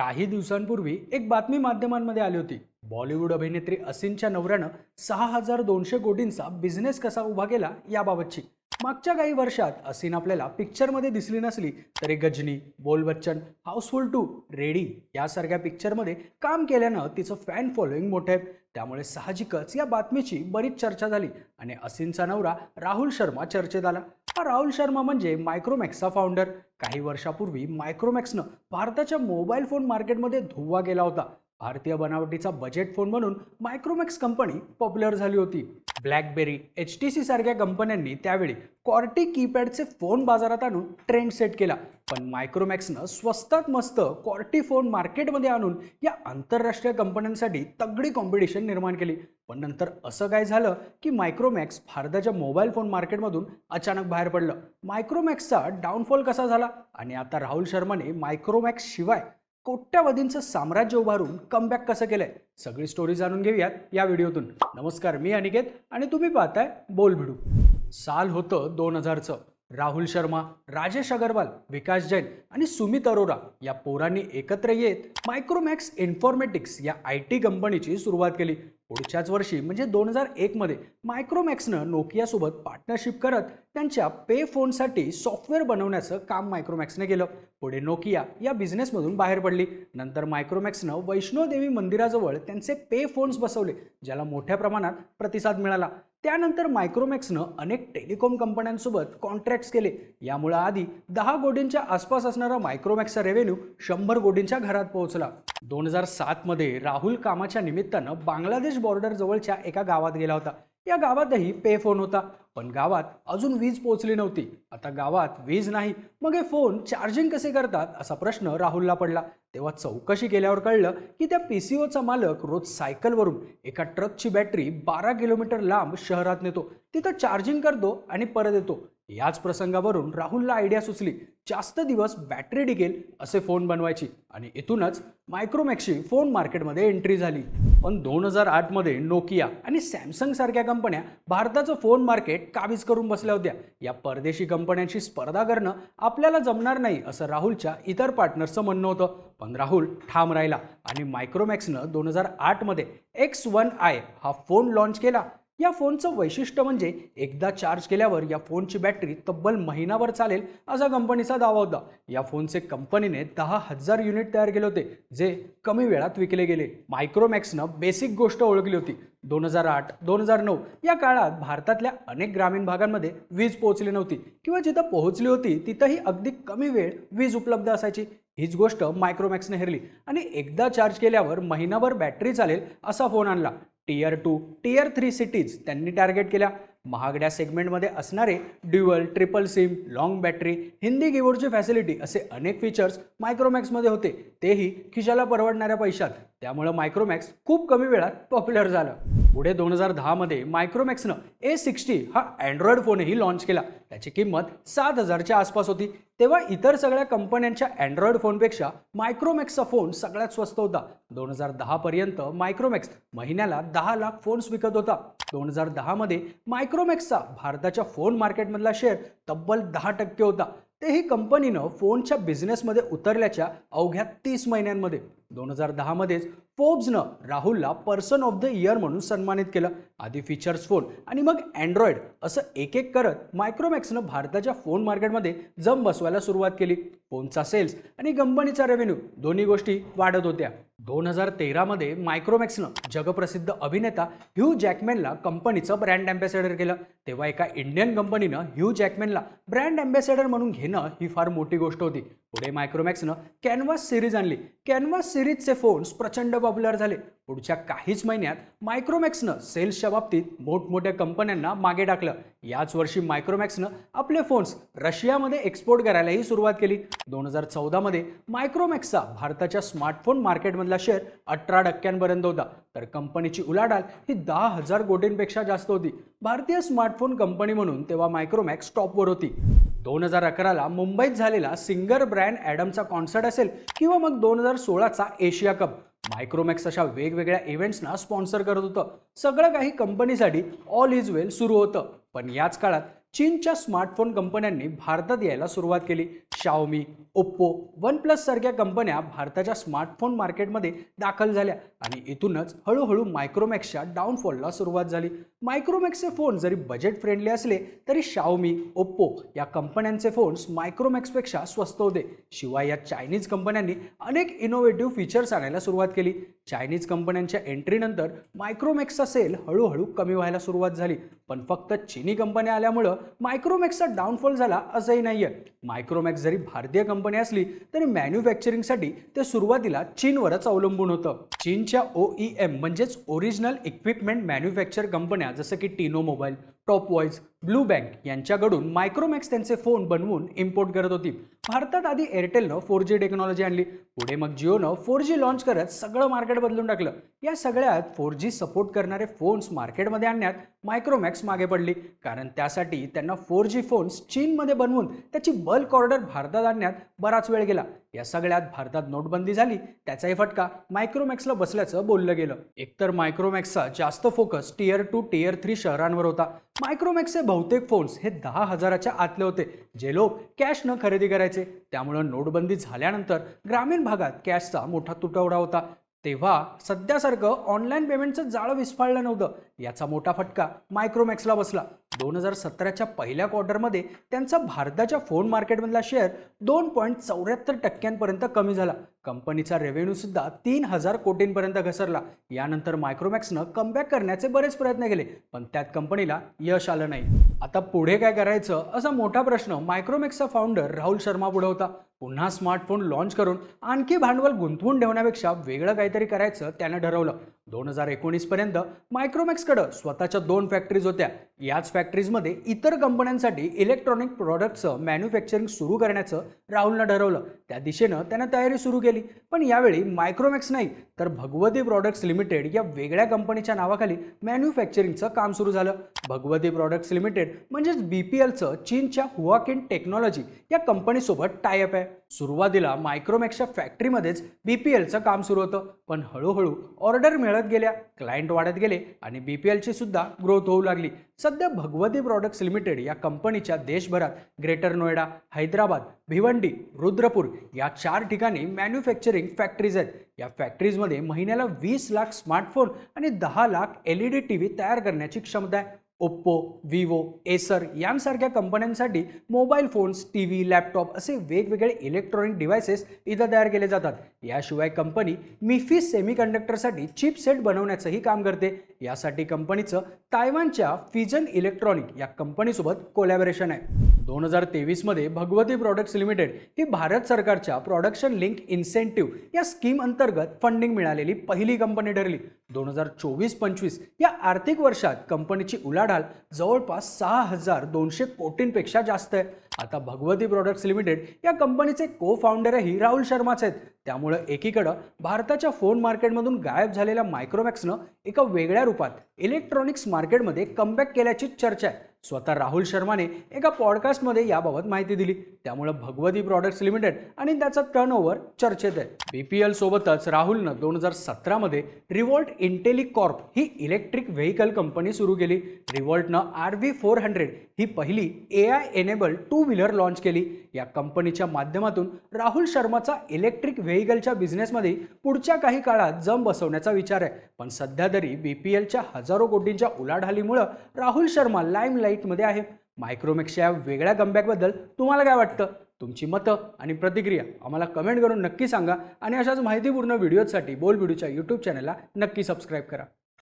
काही दिवसांपूर्वी एक बातमी माध्यमांमध्ये आली होती. बॉलिवूड अभिनेत्री असिनच्या नवऱ्यानं सहा हजार दोनशे कोटींचा बिझनेस कसा उभा केला याबाबतची. मागच्या काही वर्षात असिन आपल्याला पिक्चरमध्ये दिसली नसली तरी गजनी बोल बच्चन हाऊसफुल टू रेडी यासारख्या पिक्चरमध्ये काम केल्यानं तिचं फॅन फॉलोईंग मोठं आहे. त्यामुळे साहजिकच या बातमीची बरीच चर्चा झाली आणि असिनचा नवरा राहुल शर्मा चर्चेत आला. हा राहुल शर्मा म्हणजे मायक्रोमॅक्सचा फाउंडर काही वर्षापूर्वी मायक्रोमॅक्सनं भारताच्या मोबाईल फोन मार्केटमध्ये धुव्वा गेला होता. भारतीय बनावटीचा बजेट फोन म्हणून मायक्रोमॅक्स कंपनी पॉप्युलर झाली होती. ब्लॅकबेरी एच टी सी सारख्या कंपन्यांनी त्यावेळी कॉर्टी कीपॅडचे फोन बाजारात आणून ट्रेंड सेट केला. पण मायक्रोमॅक्सनं स्वस्तात मस्त कॉर्टी फोन मार्केटमध्ये आणून या आंतरराष्ट्रीय कंपन्यांसाठी तगडी कॉम्पिटिशन निर्माण केली. पण नंतर असं काय झालं की मायक्रोमॅक्स भारताच्या मोबाईल फोन मार्केटमधून अचानक बाहेर पडलं. मायक्रोमॅक्सचा डाऊनफॉल कसा झाला? आणि आता राहुल शर्माने मायक्रोमॅक्स शिवाय कोट्यावधींचं साम्राज्य उभारून कमबॅक कसं केलंय? सगळी स्टोरी जाणून घेऊयात या व्हिडिओतून. नमस्कार मी अनिकेत आणि तुम्ही पाहताय बोल भिडू. साल होतं दोन हजारचं. राहुल शर्मा राजेश अगरवाल विकास जैन आणि सुमित अरोरा या पोरांनी एकत्र येत मायक्रोमॅक्स इन्फॉर्मेटिक्स या आय टी कंपनीची सुरुवात केली. पुढच्याच वर्षी म्हणजे दोन हजार एकमध्ये मायक्रोमॅक्सनं नोकियासोबत पार्टनरशिप करत त्यांच्या पे फोनसाठी सॉफ्टवेअर बनवण्याचं काम मायक्रोमॅक्सने केलं. पुढे नोकिया या बिझनेसमधून बाहेर पडली. नंतर मायक्रोमॅक्सनं वैष्णोदेवी मंदिराजवळ त्यांचे पे फोन्स बसवले ज्याला मोठ्या प्रमाणात प्रतिसाद मिळाला. त्यानंतर मायक्रोमॅक्सनं अनेक टेलिकॉम कंपन्यांसोबत कॉन्ट्रॅक्ट्स केले. यामुळे आधी दहा कोटींच्या आसपास असणारा मायक्रोमॅक्सचा रेव्हेन्यू शंभर कोटींच्या घरात पोहोचला. दोन हजार सातमध्ये राहुल कामाच्या निमित्तानं बांगलादेश बॉर्डरजवळच्या एका गावात गेला होता. या गावातही पे फोन होता. पण गावात अजून वीज पोहोचली नव्हती. आता गावात वीज नाही मग हे फोन चार्जिंग कसे करतात असा प्रश्न राहुलला पडला. तेव्हा चौकशी केल्यावर कळलं की त्या पी सी ओचा मालक रोज सायकलवरून एका ट्रकची बॅटरी बारा किलोमीटर लांब शहरात नेतो. तिथं चार्जिंग करतो आणि परत येतो. याच प्रसंगावरून राहुलला आयडिया सुचली. जास्त दिवस बॅटरी टिकेल असे फोन बनवायची. आणि इथूनच मायक्रोमॅक्सची फोन मार्केटमध्ये एंट्री झाली. पण दोन हजार आठमध्ये नोकिया आणि सॅमसंग सारख्या कंपन्या भारताचं फोन मार्केट काबीज करून बसल्या होत्या. या परदेशी कंपन्यांशी स्पर्धा करणं आपल्याला जमणार नाही असं राहुलच्या इतर पार्टनर्सचं म्हणणं होतं. पण राहुल ठाम राहिला आणि मायक्रोमॅक्सनं दोन हजार आठमध्ये एक्स वन आय हा फोन लॉन्च केला. या फोनचं वैशिष्ट्य म्हणजे एकदा चार्ज केल्यावर या फोनची बॅटरी तब्बल महिनाभर चालेल असा कंपनीचा दावा होता. या फोनचे कंपनीने दहा हजार युनिट तयार केले होते जे कमी वेळात विकले गेले. मायक्रोमॅक्सनं बेसिक गोष्ट ओळखली होती. दोन हजार आठ दोन हजार नऊ या काळात भारतातल्या अनेक ग्रामीण भागांमध्ये वीज पोहोचली नव्हती किंवा जिथं पोहोचली होती तिथंही अगदी कमी वेळ वीज उपलब्ध असायची. हीच गोष्ट मायक्रोमॅक्सने हेरली आणि एकदा चार्ज केल्यावर महिनाभर बॅटरी चालेल असा फोन आणला. Tier two tier three cities त्यांनी टार्गेट केल्या. महागड्या सेगमेंटमध्ये असणारे dual triple SIM long battery Hindi कीबोर्डची facility असे अनेक फीचर्स मायक्रोमॅक्समध्ये होते. तेही खिशाला परवडणाऱ्या पैशात. त्यामुळं मायक्रोमॅक्स खूप कमी वेळात पॉप्युलर झालं. पुढे दोन हजार दहामध्ये मायक्रोमॅक्सनं ए सिक्स्टी हा अँड्रॉइड फोनही लॉन्च केला. त्याची किंमत सात हजारच्या आसपास होती. तेव्हा इतर सगळ्या कंपन्यांच्या अँड्रॉइड फोनपेक्षा मायक्रोमॅक्सचा फोन सगळ्यात स्वस्त होता. दोन हजार दहापर्यंत मायक्रोमॅक्स महिन्याला दहा लाख फोन्स विकत होता. दोन हजार दहामध्ये मायक्रोमॅक्सचा भारताच्या फोन मार्केटमधला शेअर तब्बल दहा टक्के होता. तेही कंपनीनं फोनच्या बिझनेसमध्ये उतरल्याच्या अवघ्या तीस महिन्यांमध्ये दोन हजार दहामध्येच फोब्सनं राहुलला पर्सन ऑफ द इयर म्हणून सन्मानित केलं. आधी फीचर्स फोन आणि मग अँड्रॉइड असं एक एक करत मायक्रोमॅक्सनं भारताच्या फोन मार्केटमध्ये जम बसवायला सुरुवात केली. फोनचा सेल्स आणि कंपनीचा रेव्हेन्यू दोन्ही गोष्टी वाढत होत्या. दोन हजार तेरामध्ये मायक्रोमॅक्सनं जगप्रसिद्ध अभिनेता ह्यू जॅकमॅनला कंपनीचं ब्रँड अँबॅसेडर केलं. तेव्हा एका इंडियन कंपनीनं ह्यू जॅकमॅनला ब्रँड अँबॅसेडर म्हणून घेणं ही फार मोठी गोष्ट होती. पुढे मायक्रोमॅक्सनं कॅनव्हास सिरीज आणली. कॅनव्हास सिरीजचे फोन्स प्रचंड पॉप्युलर झाले. पुढच्या काहीच महिन्यात मायक्रोमॅक्सनं सेल्सच्या बाबतीत मोठमोठ्या कंपन्यांना मागे टाकलं. याच वर्षी मायक्रोमॅक्सनं आपले फोन्स रशियामध्ये एक्सपोर्ट करायलाही सुरुवात केली. दोन हजार चौदामध्ये मायक्रोमॅक्सचा भारताच्या स्मार्टफोन मार्केटमधला शेअर अठरा टक्क्यांपर्यंत होता. तर कंपनीची उलाढाल ही दहा हजार कोटींपेक्षा जास्त होती. भारतीय स्मार्टफोन कंपनी म्हणून तेव्हा मायक्रोमॅक्स टॉपवर होती. दोन हजार अकराला मुंबईत झालेला सिंगर ब्रँड ॲडमचा कॉन्सर्ट असेल किंवा मग दोन हजार सोळाचा एशिया कप. मायक्रोमॅक्स अशा वेगवेगळ्या इव्हेंट्सना स्पॉन्सर करत होतं. सगळं काही कंपनीसाठी ऑल इज वेल सुरू होतं. पण याच काळात चीनच्या स्मार्टफोन कंपन्यांनी भारतात यायला सुरुवात केली. शाओमी ओप्पो वन प्लस सारख्या कंपन्या भारताच्या स्मार्टफोन मार्केटमध्ये दाखल झाल्या आणि इथूनच हळूहळू मायक्रोमॅक्सच्या डाऊनफॉलला सुरुवात झाली. मायक्रोमॅक्सचे फोन जरी बजेट फ्रेंडली असले तरी शाओमी ओप्पो या कंपन्यांचे फोन्स मायक्रोमॅक्सपेक्षा स्वस्त होते. शिवाय या चायनीज कंपन्यांनी अनेक इनोव्हेटिव्ह फीचर्स आणायला सुरुवात केली. चायनीज कंपन्यांच्या एंट्रीनंतर मायक्रोमॅक्सचा सेल हळूहळू कमी व्हायला सुरुवात झाली. पण फक्त चीनी कंपन्या आल्यामुळं मायक्रोमॅक्सचा डाऊनफॉल झाला असंही नाही आहे मायक्रोमॅक्स जरी भारतीय कंपनी असली तरी मॅन्युफॅक्चरिंगसाठी ते सुरुवातीला चीनवरच अवलंबून होतं. चीनच्या ओ ई एम म्हणजेच ओरिजिनल इक्विपमेंट मॅन्युफॅक्चर कंपन्या जसं की Tinno mobile Topwise Blue Bank यांच्याकडून मायक्रोमॅक्स त्यांचे फोन बनवून इम्पोर्ट करत होती. भारतात आधी एअरटेलनं फोर जी टेक्नॉलॉजी आणली. पुढे मग जिओनं फोर जी लॉन्च करत सगळं मार्केट बदलून टाकलं. या सगळ्यात फोर जी सपोर्ट करणारे फोन्स मार्केटमध्ये आणण्यात मायक्रोमॅक्स मागे पडली. कारण त्यासाठी त्यांना फोर जी फोन्स चीनमध्ये बनवून त्याची बल्क ऑर्डर भारतात आणण्यात बराच वेळ गेला. या सगळ्यात भारतात नोटबंदी झाली. त्याचाही फटका मायक्रोमॅक्सला बसल्याचं बोललं गेलं. एकतर मायक्रोमॅक्सचा जास्त focus tier two tier three शहरांवर होता. मायक्रोमॅक्सचे बहुतेक फोन्स हे दहा हजाराच्या आतले होते जे लोक कॅश न खरेदी करायचे. त्यामुळं नोटबंदी झाल्यानंतर ग्रामीण भागात कॅशचा मोठा तुटवडा होता. तेव्हा सध्यासारखं ऑनलाईन पेमेंटचं जाळं विस्फाळलं नव्हतं. याचा मोठा फटका मायक्रोमॅक्सला बसला. दोन हजार सतराच्या पहिल्या क्वार्टरमध्ये त्यांचा भारताच्या फोन मार्केटमधला शेअर दोन पॉईंट चौऱ्याहत्तर टक्क्यांपर्यंत कमी झाला. कंपनीचा रेव्हेन्यू सुद्धा तीन हजार कोटींपर्यंत घसरला. यानंतर मायक्रोमॅक्सनं कमबॅक करण्याचे बरेच प्रयत्न केले पण त्यात कंपनीला यश आलं नाही. आता पुढे काय करायचं असा मोठा प्रश्न मायक्रोमॅक्सचा फाउंडर राहुल शर्मा पुढे होता. पुन्हा स्मार्टफोन लॉन्च करून आणखी भांडवल गुंतवून ठेवण्यापेक्षा वेगळं काहीतरी करायचं त्यानं ठरवलं. दोन हजार एकोणीसपर्यंत मायक्रोमॅक्सकडं स्वतःच्या दोन फॅक्टरीज होत्या. याच फॅक्टरीजमध्ये इतर कंपन्यांसाठी इलेक्ट्रॉनिक प्रॉडक्टचं मॅन्युफॅक्चरिंग सुरू करण्याचं राहुलनं ठरवलं. त्या दिशेनं त्यानं तयारी सुरू केली. पण यावेळी मायक्रोमॅक्स नाही तर भगवती प्रॉडक्ट्स लिमिटेड या वेगळ्या कंपनीच्या नावाखाली मॅन्युफॅक्चरिंगचं काम सुरू झालं. भगवती प्रॉडक्ट्स लिमिटेड म्हणजेच बी पी एलचं चीनच्या हुआकिन टेक्नॉलॉजी या कंपनीसोबत टायअप आहे. सुरुवातीला मायक्रोमॅक्सच्या फॅक्टरीमध्येच बी पी एलचं काम सुरू होतं. पण हळूहळू ऑर्डर मिळत गेल्या क्लायंट वाढत गेले आणि बी पी एलची सुद्धा ग्रोथ होऊ लागली. सध्या भगवती प्रॉडक्ट्स लिमिटेड या कंपनीच्या देशभरात ग्रेटर नोएडा हैदराबाद भिवंडी रुद्रपूर या चार ठिकाणी मॅन्युफॅक्चरिंग फॅक्टरीज आहेत. या फॅक्टरीजमध्ये महिन्याला वीस लाख स्मार्टफोन आणि दहा lakh L E D T V तयार करण्याची क्षमता आहे. ओप्पो विवो एसर यांसारख्या कंपन्यांसाठी mobile phones T V laptop असे वेगवेगळे इलेक्ट्रॉनिक डिव्हायसेस इथं तयार केले जातात. याशिवाय कंपनी मिफी सेमीकंडक्टरसाठी चिप सेट बनवण्याचंही काम करते. यासाठी कंपनीचं तायवानच्या फिजन इलेक्ट्रॉनिक या कंपनीसोबत कोलॅबरेशन आहे. दोन हजार तेवीसमध्ये भगवती प्रॉडक्ट्स लिमिटेड ही भारत सरकारच्या प्रॉडक्शन लिंक इन्सेंटिव्ह या स्कीम अंतर्गत फंडिंग मिळालेली पहिली कंपनी ठरली. दोन हजार चोवीस पंचवीस या आर्थिक वर्षात कंपनीची उलाढाल जवळपास सहा हजार दोनशे कोटींपेक्षा जास्त आहे. आता भगवती प्रॉडक्ट्स लिमिटेड या कंपनीचे को फाउंडरही राहुल शर्माच आहेत. त्यामुळं एकीकडं भारताच्या फोन मार्केटमधून गायब झालेल्या मायक्रोमॅक्सनं एका वेगळ्या रूपात इलेक्ट्रॉनिक्स मार्केटमध्ये कमबॅक केल्याची चर्चा आहे. स्वतः राहुल शर्माने एका पॉडकास्टमध्ये याबाबत माहिती दिली. त्यामुळं भगवती प्रॉडक्ट्स लिमिटेड आणि त्याचा टर्नओव्हर चर्चेत आहे. बी पी एल सोबतच राहुलनं दोन हजार सतरामध्ये रिवॉल्ट इंटेलिकॉर्प ही इलेक्ट्रिक व्हेकल कंपनी सुरू केली. रिवॉल्टनं आर व्ही फोर हंड्रेड ही पहिली A I enable two wheeler launch केली. या कंपनीच्या माध्यमातून राहुल शर्माचा इलेक्ट्रिक व्हेकलच्या बिझनेसमध्ये पुढच्या काही काळात जम बसवण्याचा विचार आहे. पण सध्या तरी बी पी एलच्या हजारो कोटींच्या उलाढालीमुळं राहुल शर्मा लाईम लाईटमध्ये आहे. मायक्रोमॅक्सच्या या वेगळ्या कमबॅकबद्दल तुम्हाला काय वाटतं? तुमची मतं आणि प्रतिक्रिया आम्हाला कमेंट करून नक्की सांगा आणि अशाच माहितीपूर्ण व्हिडिओजसाठी बोल व्हिडिओच्या यूट्यूब चॅनलला नक्की सबस्क्राईब करा.